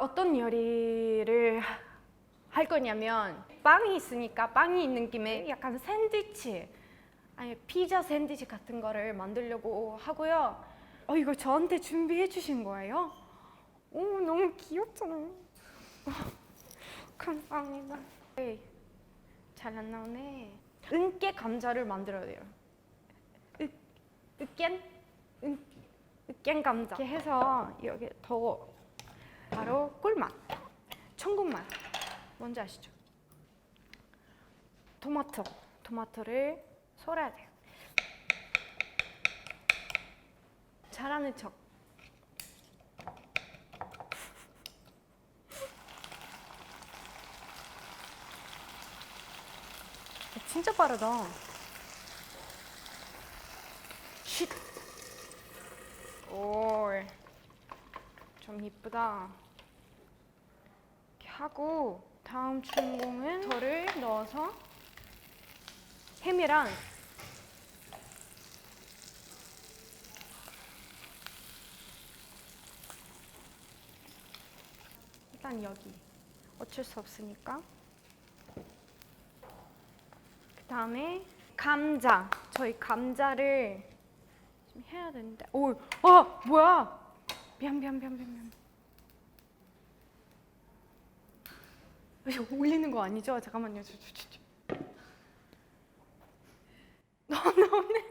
어떤 요리를 할 거냐면 빵이 있으니까 빵이 있는 김에 약간 샌드위치 아니 피자 샌드위치 같은 거를 만들려고 하고요. 어 이거 저한테 준비해 주신 거예요? 오 너무 귀엽잖아요. 어, 감사합니다. 잘 안 나오네. 은깨 감자를 만들어야 돼요. 으, 으깬? 은, 으깬 감자. 이렇게 해서 여기 더 바로 꿀맛, 천국맛. 뭔지 아시죠? 토마토, 토마토를 썰어야 돼요. 잘하는 척. 진짜 빠르다. 쉿. 오, 좀 이쁘다. 이렇게 하고 다음 주인공은 저를 넣어서 햄이랑 일단 여기 어쩔 수 없으니까. 그 다음에 감자. 저희 감자를 좀 해야 되는데. 오, 아 뭐야 뺨뺨뺨뺨 올리는 거 아니죠? 잠깐만요. 너 나오네.